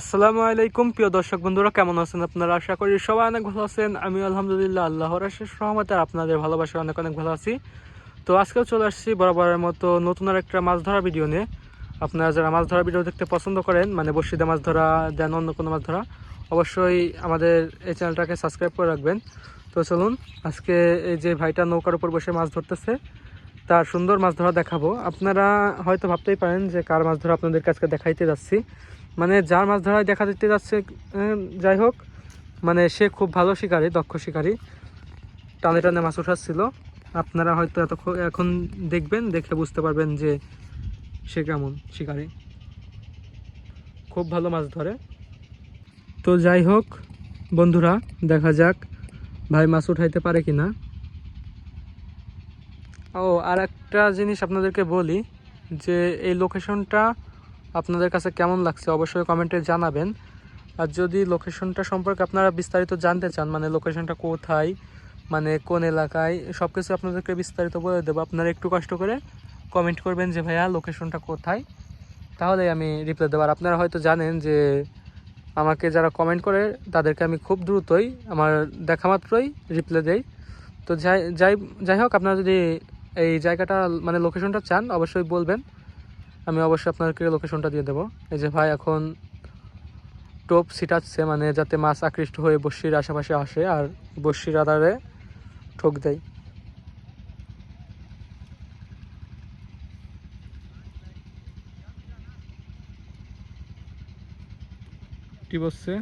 আসসালামু আলাইকুম, প্রিয় দর্শক বন্ধুরা, কেমন আছেন আপনারা? আশা করি সবাই অনেক ভালো আছেন। আমি আলহামদুলিল্লাহ, আল্লাহর আশেষ রহমতে আপনাদের ভালোবাসা অনেক অনেক ভালো আছি। তো আজকেও চলে আসছি বরাবরের মতো নতুন আর একটা মাছ ধরা ভিডিও নিয়ে। আপনারা যারা মাছ ধরা ভিডিও দেখতে পছন্দ করেন মানে বর্ষিদা মাছ ধরা, দেন অন্য কোনো মাছ ধরা, অবশ্যই আমাদের এই চ্যানেলটাকে সাবস্ক্রাইব করে রাখবেন। তো চলুন, আজকে এই যে ভাইটা নৌকার উপর বসে মাছ ধরতেছে, তার সুন্দর মাছ ধরা দেখাবো। আপনারা হয়তো ভাবতেই পারেন যে কার মাছ ধরা আপনাদের কাছে দেখাইতে যাচ্ছি। মানে যার মাছ ধরায় দেখা দিতে যাচ্ছে যাই হোক মানে সে খুব ভালো শিকারী, দক্ষ শিকারী। টানে টানে মাছ উঠাচ্ছিল। আপনারা হয়তো এত এখন দেখবেন, দেখে বুঝতে পারবেন যে সে কেমন শিকারী। খুব ভালো মাছ ধরে। তো যাই হোক, বন্ধুরা, দেখা যাক ভাই মাছ উঠাইতে পারে কি না ও আর একটা জিনিস আপনাদেরকে বলি, যে এই লোকেশনটা আপনাদের কাছে কেমন লাগছে অবশ্যই কমেন্টে জানাবেন। আর যদি লোকেশনটা সম্পর্কে আপনারা বিস্তারিত জানতে চান মানে লোকেশনটা কোথায় মানে কোন এলাকায় সব কিছু আপনাদেরকে বিস্তারিত বলে দেবো। আপনারা একটু কষ্ট করে কমেন্ট করবেন যে, ভাইয়া লোকেশনটা কোথায়? তাহলে আমি রিপ্লাই দেবো। আর আপনারা হয়তো জানেন যে, আমাকে যারা কমেন্ট করে, তাদেরকে আমি খুব দ্রুতই আমার দেখা মাত্রই রিপ্লাই দেই। তো যাই যাই যাই হোক, আপনারা যদি এই জায়গাটা মানে লোকেশনটা চান, অবশ্যই বলবেন। আমি অবশ্যই আপনাদেরকে লোকেশনটা দিয়ে দেবো। এই যে ভাই এখন টোপ ছিটাচ্ছে মানে যাতে মাছ আকৃষ্ট হয়ে বস্যির আশেপাশে আসে আর বস্যির আধারে ঠোক দেয়। কি বসছে?